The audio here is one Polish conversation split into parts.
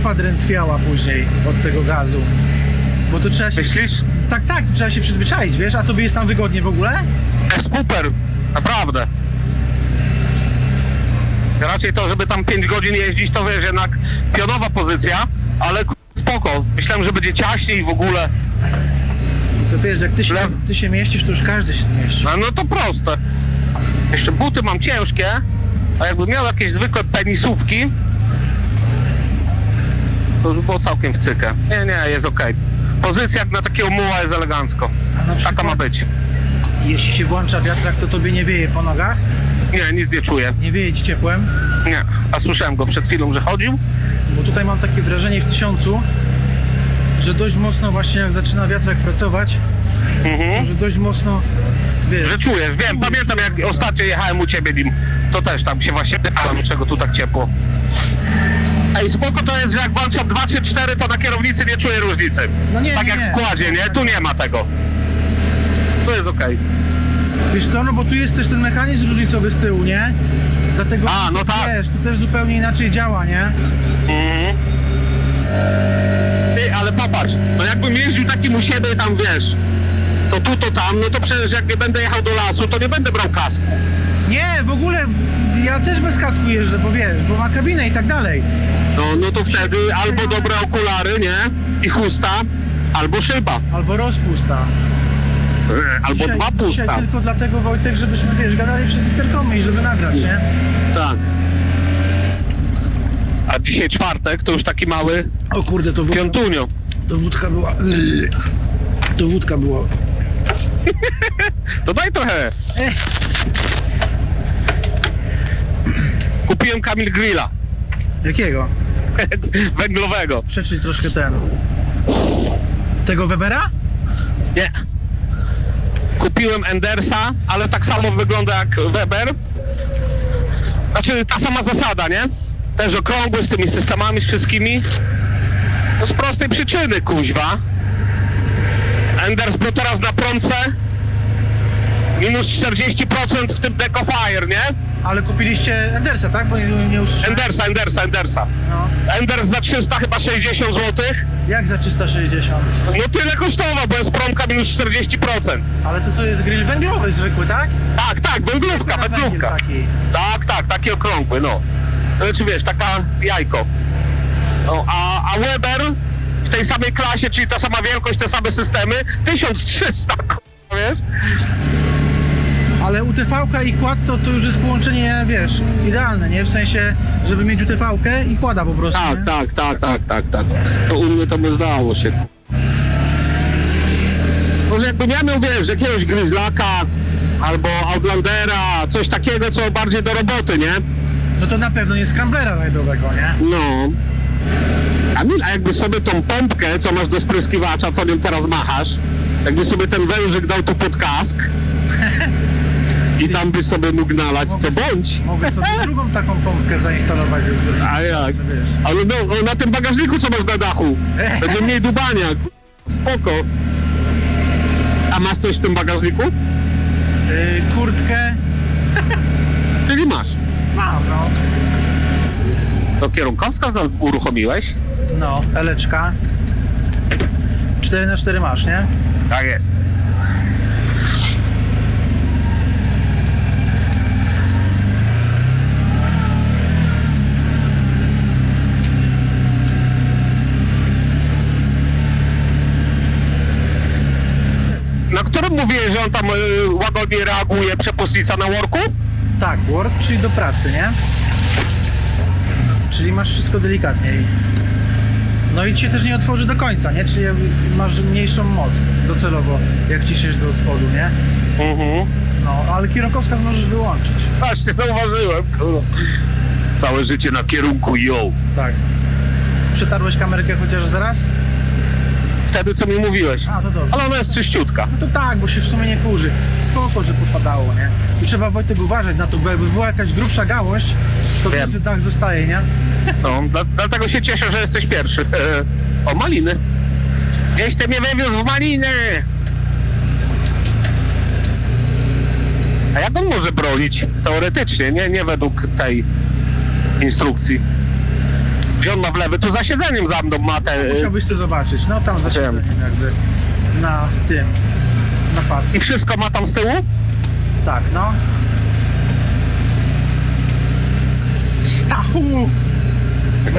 stopa drętwiała później od tego gazu. Bo to trzeba się... Myślisz? Tak, tak, to trzeba się przyzwyczaić, wiesz? A tobie jest tam wygodnie w ogóle? Super, naprawdę. Raczej to, żeby tam 5 godzin jeździć, to wiesz, jednak pionowa pozycja, ale spoko. Myślałem, że będzie ciaśniej w ogóle. To wiesz, jak ty się, ty się mieścisz, to już każdy się zmieści. No, no to proste. Jeszcze buty mam ciężkie, a jakbym miał jakieś zwykłe penisówki, to już było całkiem w cykę. Nie, nie, jest okej. Pozycja jak na takiego muła jest elegancko. A na przykład, Taka ma być. jeśli się włącza wiatrak, to tobie nie wieje po nogach? Nie, nic nie czuję. Nie wieje ci ciepłem? Nie. A słyszałem go przed chwilą, że chodził. Bo tutaj mam takie wrażenie w tysiącu, że dość mocno właśnie jak zaczyna wiatrak pracować, Mhm. że dość mocno, wiesz... Że czujesz, wiem, pamiętam jak ostatnio jechałem u ciebie nim, to też tam się właśnie pytałem, czego tu tak ciepło. Ej, spoko to jest, że jak włączam 2 czy 4, to na kierownicy nie czuję różnicy. No nie, tak nie, jak nie. w kładzie, nie? Tu nie ma tego. Tu jest okej. Wiesz co, no bo tu jest też ten mechanizm różnicowy z tyłu, nie? Dlatego, A, no tak. wiesz, tu też zupełnie inaczej działa, nie? Mhm. Ty, ale popatrz, no jakbym jeździł takim u siebie tam, wiesz, to tu, to tam, no to przecież jak nie będę jechał do lasu, to nie będę brał kasku. Nie, w ogóle ja też bez kasku jeżdżę, bo wiesz, bo ma kabinę i tak dalej. No, no to wtedy albo dobre okulary, nie? I chusta, albo szyba. Albo rozpusta. E, Albo dzisiaj, dwa Dzisiaj pusta. tylko dlatego, Wojtek, żebyśmy, wiesz, gadali przez interkomy i żeby nagrać, nie? Tak. A dzisiaj czwartek, to już taki mały O kurde, to wódka, piątunio. to wódka była... To wódka była... To daj trochę. Kupiłem Kamil Grilla. Jakiego? Węglowego. Przeczyj troszkę ten... Tego Webera? Nie. Kupiłem Endersa, ale tak samo wygląda jak Weber. Znaczy ta sama zasada, nie? Też okrągły z tymi systemami, z wszystkimi. No z prostej przyczyny, kuźwa. Enders był teraz na prądce. Minus 40% w tym Decofire, nie? Ale kupiliście Endersa, tak? Bo nie, nie usłyszałem. Endersa, Endersa, Endersa. No. Enders za 300 chyba 60 zł. Jak za 360? No tyle kosztował, bo jest promka minus 40%. Ale to co jest grill węglowy zwykły, tak? Tak, tak, węglówka, Na węglówka. Tak, tak, taki okrągły, no. Znaczy wiesz, taka jajko. No, a, a Weber w tej samej klasie, czyli ta sama wielkość, te same systemy, 1300, k***a, wiesz? Ale UTV-ka i kład to, to już jest połączenie, wiesz, idealne, nie? W sensie, żeby mieć UTV-kę i kłada po prostu, Tak, nie? tak, tak, tak, tak, tak. To u mnie to by zdało się. Może jakbym ja miał, wiesz, jakiegoś Gryzlaka albo Outlandera, coś takiego, co bardziej do roboty, nie? No to na pewno nie Scramblera rajdowego, nie? No. Kamil, a jakby sobie tą pompkę, co masz do spryskiwacza, co nią teraz machasz, jakby sobie ten wężyk dał tu pod kask i tam byś sobie mógł nalać, co Mogę- bądź. Mogę sobie drugą taką pompkę zainstalować ze zbiornika. A jak? że Wiesz. Ale no, na tym bagażniku, co masz na dachu, będzie mniej dubania. Spoko. A masz coś w tym bagażniku? Yy, kurtkę Czyli masz. mam, no. To kierunkowska to uruchomiłeś? No, eleczka. 4 na 4 masz, nie? Tak jest. Na którym mówiłeś, że on tam y, łagodnie reaguje przepustnica na worku? Tak, work, czyli do pracy, nie? Czyli masz wszystko delikatniej. No i ci się też nie otworzy do końca, nie? Czyli masz mniejszą moc docelowo, jak ciśniesz do spodu, nie? Mhm. No, ale kierunkowskaz możesz wyłączyć. Właśnie zauważyłem. kurwa. Całe życie na kierunku ją. Tak. Przetarłeś kamerkę chociaż zaraz? Wtedy co mi mówiłeś. A, to dobrze. Ale ona jest czyściutka. No to tak, bo się w sumie nie kurzy. Spoko, że popadało, nie? I trzeba Wojtek uważać na to, bo jakby była jakaś grubsza gałąź, to Wiem. że dach zostaje, nie? No, dla, dlatego się cieszę, że jesteś pierwszy. E, o, maliny. Gdzieś ty mnie wywiózł w maliny. A jak on może bronić? Teoretycznie, nie, nie według tej instrukcji. Gdzie on ma w lewy? Tu za siedzeniem za mną ma te... Musiałbyś to zobaczyć. No tam za Wiem. siedzeniem jakby na tym, na pacy. I wszystko ma tam z tyłu? Tak, no. Stachu!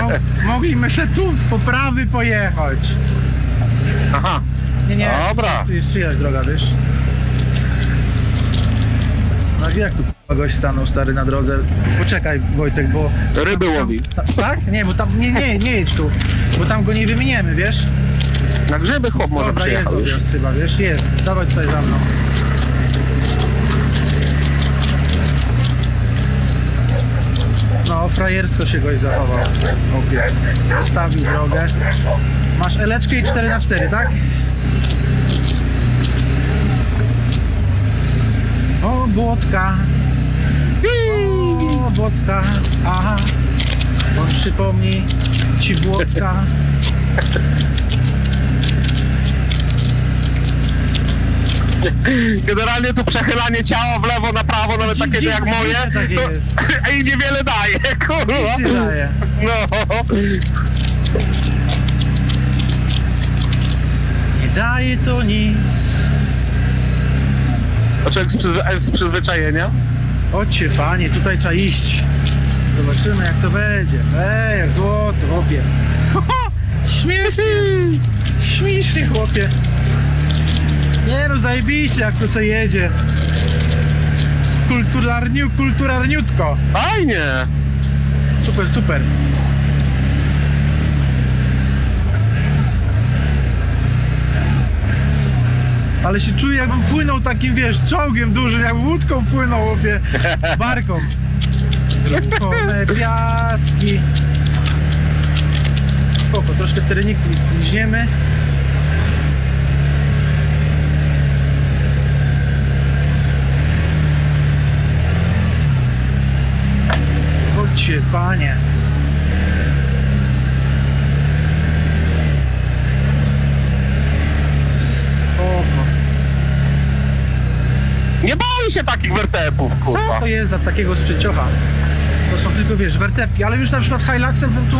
Mo mogliśmy się tu po prawy pojechać. Aha. Nie, nie. Dobra. Tu jest czyjaś droga, wiesz? No jak tu k***a, gość stanął stary na drodze? Poczekaj Wojtek, bo... Ryby łowi. Ta, tak? Nie, bo tam... Nie, nie, nie jedź tu. Bo tam go nie wymieniemy, wiesz? Na grzyby chłop może Dobra, jest przyjechał już. odjazd chyba, wiesz? Jest. Dawaj tutaj za mną. No, frajersko się goś zachował. Opie. Zostawił drogę. Masz eleczkę i 4 na 4 tak? O, błotka. O, błotka. Aha. On przypomni ci błotka. Generalnie tu przechylanie ciała w lewo, na prawo, nawet takie jak moje, dziwne takie to jest. i niewiele daje, kurwa. Nic nie daje. No. Nie daje to nic. To człowiek z, przyzwy- z przyzwyczajenia. Chodźcie panie, tutaj trzeba iść. Zobaczymy jak to będzie. Ej, jak złoto, chłopie. Śmiesznie, śmiesznie chłopie. Nie no, zajebiście jak to sobie jedzie. Kulturarniu, kulturarniutko. Fajnie. Super, super. Ale się czuję jakbym płynął takim, wiesz, czołgiem dużym, jak łódką płynął, obie barką. Ruchome piaski. Spoko, troszkę tereniku liźniemy. Chodźcie, panie. 12 takich wertepów, kurwa. Co to jest dla takiego sprzęciocha? To są tylko, wiesz, wertepki, ale już na przykład Hiluxem bym tu...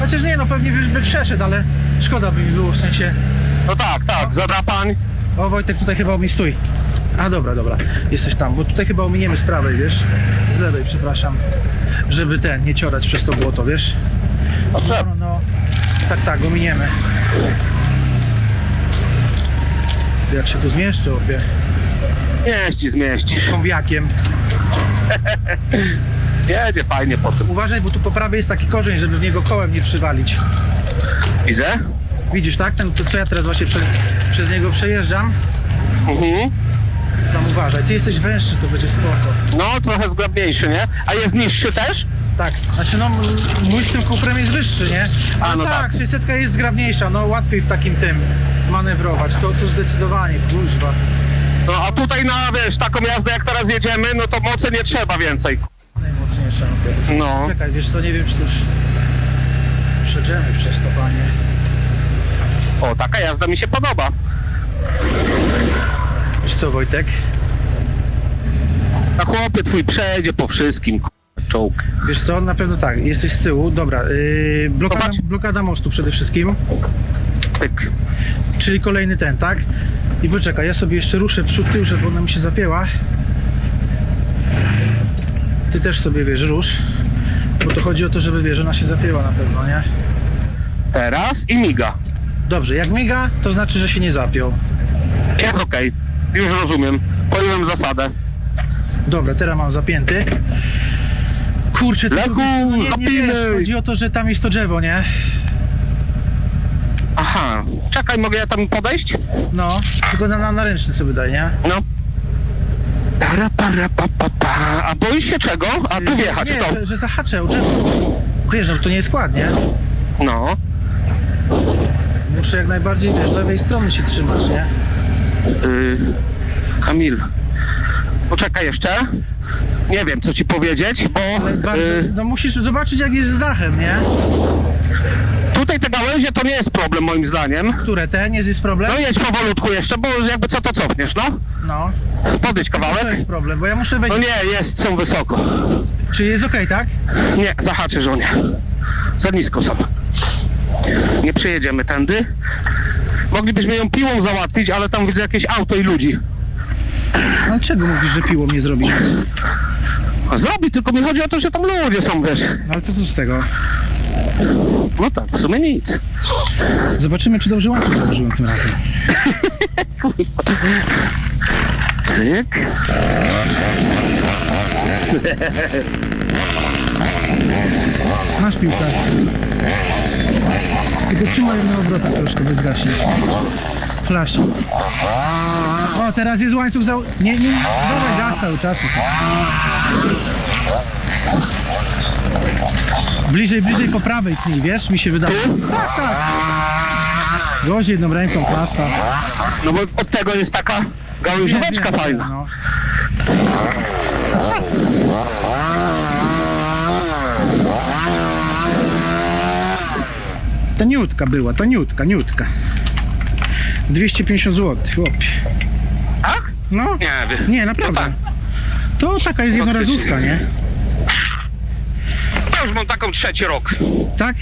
Chociaż nie, no pewnie by, by przeszedł, ale szkoda by mi było, w sensie... No tak, tak, zadrapań. O, Wojtek, tutaj chyba stój. A dobra, dobra, jesteś tam, bo tutaj chyba ominiemy z prawej, wiesz? Z lewej, przepraszam. Żeby ten, nie ciorać przez to błoto, wiesz? No, no, no. tak, tak, ominiemy. Jak się tu zmieszczę, obie? Mieści, zmieści. Kombiakiem. Jedzie fajnie po tym. Uważaj, bo tu po prawej jest taki korzeń, żeby w niego kołem nie przywalić. Widzę? Widzisz, tak? Ten, to co ja teraz właśnie prze, przez niego przejeżdżam, Mhm. tam uważaj. Ty jesteś węższy, to będzie spoko. No, trochę zgrabniejszy, nie? A jest niższy też? Tak, znaczy no mój z tym kufrem jest wyższy, nie? Ale A, no tak, tak. 600 jest zgrabniejsza, no łatwiej w takim tym manewrować. To tu zdecydowanie, kuźwa. No, a tutaj na, wiesz, taką jazdę jak teraz jedziemy, no to mocy nie trzeba więcej. Najmocniejsza. no No. Czekaj, wiesz co, nie wiem czy też przejdziemy przez to, panie. O, taka jazda mi się podoba. Wiesz co, Wojtek? A chłopie twój przejdzie po wszystkim, k***a, czołg. Wiesz co, na pewno tak, jesteś z tyłu, dobra, yy, blokada, Zobacz. blokada mostu przede wszystkim. Tyk. Czyli kolejny ten, tak? I poczekaj, ja sobie jeszcze ruszę przód tył, żeby ona mi się zapięła. Ty też sobie wiesz, rusz. Bo to chodzi o to, żeby wiesz, ona się zapięła na pewno, nie? Teraz i miga. Dobrze, jak miga, to znaczy, że się nie zapiął. Jest okej. Już rozumiem. Pojąłem zasadę. Dobra, teraz mam zapięty. Kurczę, tylko Lechu, no nie, nie zapinaj. wiesz, chodzi o to, że tam jest to drzewo, nie? Czekaj, mogę ja tam podejść? No, tylko na, na, na ręczny sobie daj, nie? No. Para, para, pa, pa, pa. A boisz się czego? A tu wjechać nie, to. że, że zahaczę o drzewo. Wiesz, no to nie jest skład, nie? No. Muszę jak najbardziej, wiesz, lewej strony się trzymać, nie? Yy, Kamil. Poczekaj jeszcze. Nie wiem, co ci powiedzieć, bo Ale bardzo, yy, no musisz zobaczyć jak jest z dachem, nie? Te gałęzie to nie jest problem moim zdaniem. Które te? Nie jest problem? No jedź powolutku jeszcze, bo jakby co to cofniesz, no. No. Podejdź To kawałek. jest problem, bo ja muszę No wejść. nie, jest, są wysoko. Czy jest okej, tak? Nie, zahaczysz o nie. Za nisko są. Nie przejedziemy tędy. Moglibyśmy ją piłą załatwić, ale tam widzę jakieś auto i ludzi. Ale czego mówisz, że piło nie zrobi nic? A zrobi, tylko mi chodzi o to, że tam ludzie są, wiesz. No ale co tu z tego? No tak, w sumie nic. Zobaczymy, czy dobrze łańcuch założyłem tym razem. Cyk. Masz piłkę. Tylko trzymaj na obrotach troszkę, bez gaśnie. Flash. O, teraz jest łańcuch za... Nie, nie, dawaj gaz cały czas. Bliżej, bliżej po prawej tnij, wiesz? Mi się wydaje. Tak, tak. Gość jedną ręką plasta. No bo od tego jest taka gałęzióweczka fajna. No. Taniutka była, taniutka, niutka. 250 zł, chłopie. Tak? No, Nie, wiem. nie, naprawdę. No tak. To taka jest jednorazówka, nie? Ja już mam taką trzeci rok. Tak?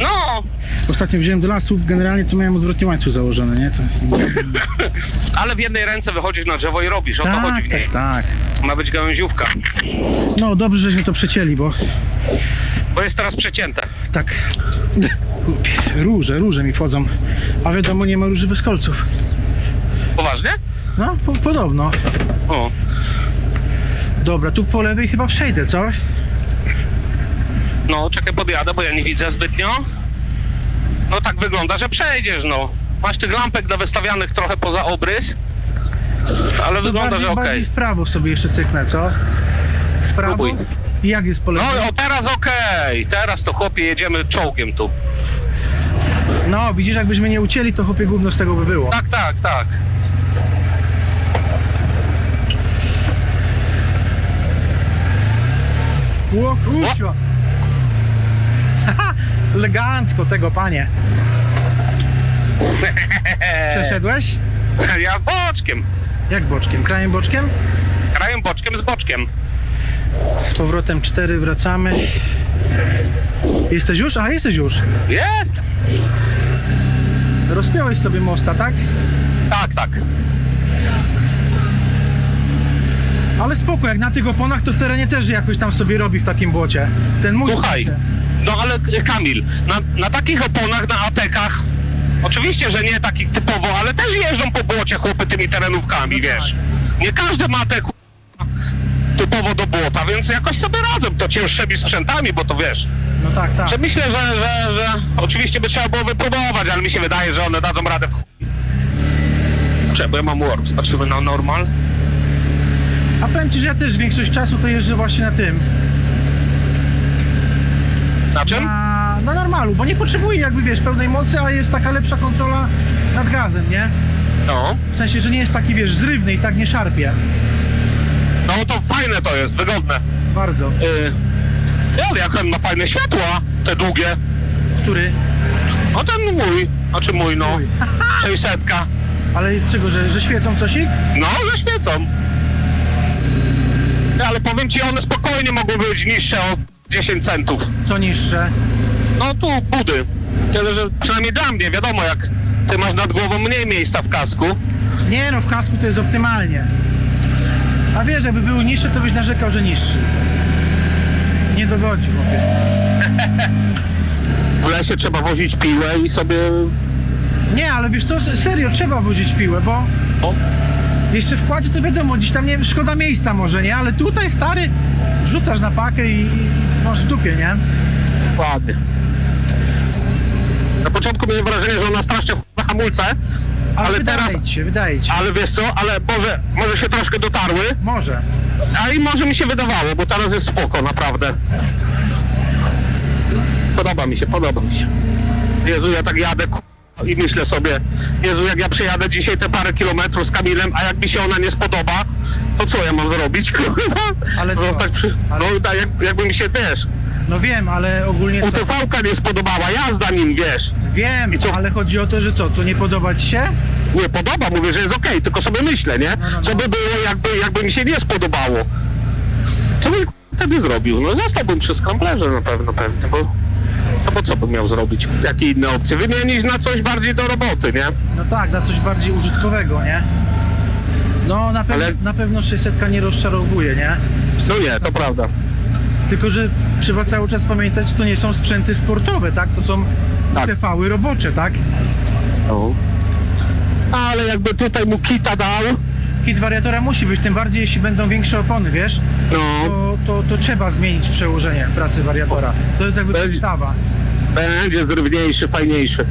No, Ostatnio wziąłem do lasu, generalnie to miałem odwrotnie łańcuch założony, nie? To... ale w jednej ręce wychodzisz na drzewo i robisz. O to Tak, chodzi w niej. tak, tak. Ma być gałęziówka. No dobrze, żeśmy to przecięli, bo Bo jest teraz przecięte. tak. Róże, róże mi wchodzą. A wiadomo, nie ma róży bez kolców. Poważnie? No, po, podobno. O. Dobra, tu po lewej chyba przejdę, co? No, czekaj, podjadę, bo ja nie widzę zbytnio. No tak wygląda, że przejdziesz, no. Masz tych lampek dowystawianych trochę poza obrys. Ale wygląda, bardziej, że okej. w prawo sobie jeszcze cyknę, co? W prawo? Próbuj. I jak jest po No lewej? o teraz okej. Teraz to chłopie jedziemy czołgiem tu. No, widzisz, jakbyśmy nie ucięli, to chłopie gówno z tego by było. Tak, tak, tak. Ło, kurczio. Elegancko tego, panie. Przeszedłeś? Ja boczkiem. Jak boczkiem? Krajem boczkiem? Krajem boczkiem z boczkiem. Z powrotem 4 wracamy. Jesteś już? A, jesteś już. Jest! Rozpiąłeś sobie mosta, tak? Tak, tak. Ale spoko, jak na tych oponach, to w terenie też jakoś tam sobie robi w takim błocie. Ten mój... Słuchaj, no ale e, Kamil, na, na takich oponach, na atekach, oczywiście, że nie takich typowo, ale też jeżdżą po błocie chłopy tymi terenówkami, No tak. wiesz. Nie każdy ma te typowo do błota, więc jakoś sobie radzą to cięższymi sprzętami, bo to wiesz. No tak, tak. Że myślę, że, że, że oczywiście by trzeba było wypróbować, ale mi się wydaje, że one dadzą radę w chuj. Czekaj, bo ja mam warp, zobaczymy na normal. A powiem ci, że ja też większość czasu to jeżdżę właśnie na tym. Na czym? Na, na normalu, bo nie potrzebuję jakby wiesz pełnej mocy, a jest taka lepsza kontrola nad gazem, nie? No. W sensie, że nie jest taki wiesz zrywny i tak nie szarpie. No to fajne to jest, wygodne. Bardzo. Yy, jak on ma fajne światła, te długie. Który? A ten mój, znaczy mój no, Twój. 600. Ale czego, że, że świecą coś? No, że świecą. Ale powiem ci, one spokojnie mogą być niższe o 10 centów. Co niższe? No tu budy. Tyle, że przynajmniej dla mnie, wiadomo, jak ty masz nad głową mniej miejsca w kasku. Nie no, w kasku to jest optymalnie. A wiesz, jakby były niższe, to byś narzekał, że niższy. Nie dogodzi. W lesie trzeba wozić piłę i sobie... Nie, ale wiesz co, serio, trzeba wozić piłę, bo O, jeszcze w kładzie to wiadomo, gdzieś tam nie szkoda miejsca może, nie? Ale tutaj, stary, rzucasz na pakę i, i masz w dupie, nie? ładnie. Na początku miałem wrażenie, że ona strasznie na hamulce, Ale, Ale wydaje teraz- ci się, wydaje ci się. ale wiesz co, ale może, może się troszkę dotarły, Może. a i może mi się wydawało, bo teraz jest spoko, naprawdę. Podoba mi się, podoba mi się. Jezu, ja tak jadę ku- i myślę sobie, Jezu, jak ja przejadę dzisiaj te parę kilometrów z Kamilem, a jak mi się ona nie spodoba, to co ja mam zrobić, kurwa? Ale co? Zostać przy... Ale- No tak, jak, jakby mi się, wiesz, No wiem, ale ogólnie? UTV-ka nie spodobała, jazda nim, wiesz. Wiem, I co? ale chodzi o to, że co, to nie podoba ci się? Nie podoba, mówię, że jest okej, tylko sobie myślę, nie? No, no, no. Co by było, jakby, jakby mi się nie spodobało. Co bym wtedy zrobił? No zostałbym przy scramblerze na pewno pewnie, bo... No bo co bym miał zrobić? Jakie inne opcje? Wymienić na coś bardziej do roboty, nie? No tak, na coś bardziej użytkowego, nie? No na, pewno Ale- na pewno 600 nie rozczarowuje, nie? No nie, to prawda. Tylko, że trzeba cały czas pamiętać, że to nie są sprzęty sportowe, tak? To są Tak. TV-y robocze, tak? No. Ale jakby tutaj mu kita dał, Kit wariatora musi być, tym bardziej jeśli będą większe opony, wiesz? no, To, to, to trzeba zmienić przełożenie pracy wariatora. To jest jakby Będzie- podstawa. będzie zrywniejszy, fajniejszy.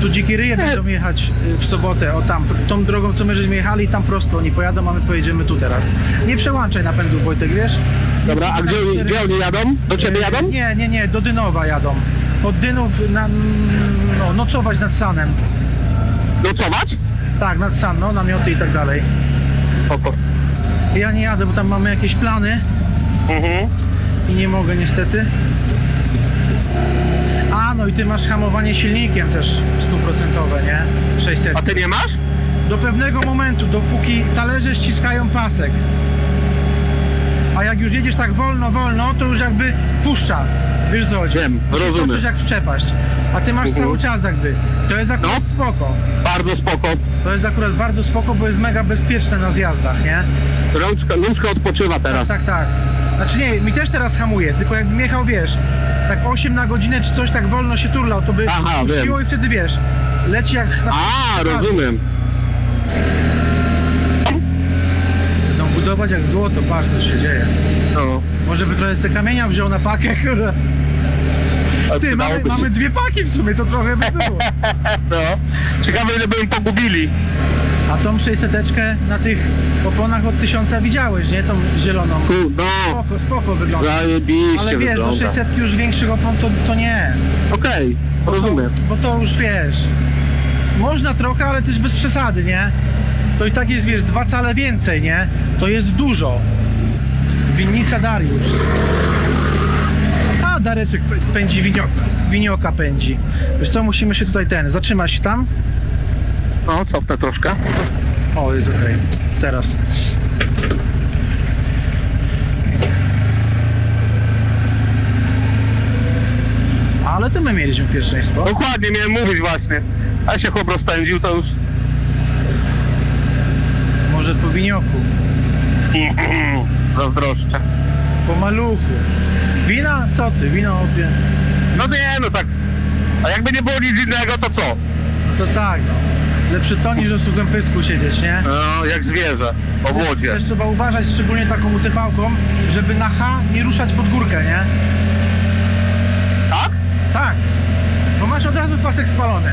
Tu dzikie ryje będą jechać y, w sobotę, o tam, tą drogą co my żeśmy jechali, tam prosto oni pojadą, a my pojedziemy tu teraz. Nie przełączaj napędu Wojtek, wiesz? Dobra, a gdzie, oni- gdzie oni jadą? Do ciebie jadą? Nie, nie, nie, do Dynowa jadą. Od Dynów na, no, nocować nad Sanem. Nocować? Tak, nad San, no, namioty i tak dalej. Oko. Ja nie jadę, bo tam mamy jakieś plany Mhm. i nie mogę niestety. A, no i ty masz hamowanie silnikiem też stuprocentowe, nie? 600. A ty nie masz? Do pewnego momentu, dopóki talerze ściskają pasek. A jak już jedziesz tak wolno, wolno, to już jakby puszcza. Wiesz co chodzi? Wiem, I się rozumiem. toczysz jak w przepaść. A ty masz Mhm. cały czas jakby. To jest akurat No. spoko. Bardzo spoko. To jest akurat bardzo spoko, bo jest mega bezpieczne na zjazdach, nie? Rączka, rączka odpoczywa teraz. Tak, tak. Znaczy nie, mi też teraz hamuje, tylko jakbym jechał, wiesz, tak 8 na godzinę czy coś tak wolno się turlał, to by Aha, puściło i wtedy wiesz, leci jak... na- A, rozumiem. Budować jak złoto, patrz co się dzieje. No. Może by trochę sobie kamienia wziął na pakę, kurde. A Ty, mamy, się. mamy dwie paki w sumie, to trochę by było. No. Ciekawe ile by im pogubili. A tą 600 na tych oponach od tysiąca widziałeś, nie? Tą zieloną. No. Spoko, spoko wygląda. Zajebiście Ale wiesz, do wygląda. 600 już większych opon to, to nie. Okej, Bo rozumiem. To, bo to już wiesz. Można trochę, ale też bez przesady, nie? To i tak jest, wiesz, dwa cale więcej, nie? To jest dużo. Winnica Dariusz. A, Dareczek pę- pędzi winioka. Winioka pędzi. Wiesz co, musimy się tutaj ten, zatrzyma się tam. No, cofnę troszkę. O, jest okej. Teraz. Ale to my mieliśmy pierwszeństwo. Dokładnie miałem mówić właśnie. A się chłop rozpędził, to już... Może po winioku. Zazdroszczę. Po maluchu. Wina? Co ty? Wino opie. No nie, no tak. A jakby nie było nic innego, to co? No to tak, no. Lepszy to niż o suchym pysku siedzieć, nie? No, jak zwierzę. O wodzie. Też trzeba uważać, szczególnie taką UTV-ką, żeby na H nie ruszać pod górkę, nie? Tak? Tak. Bo masz od razu pasek spalony.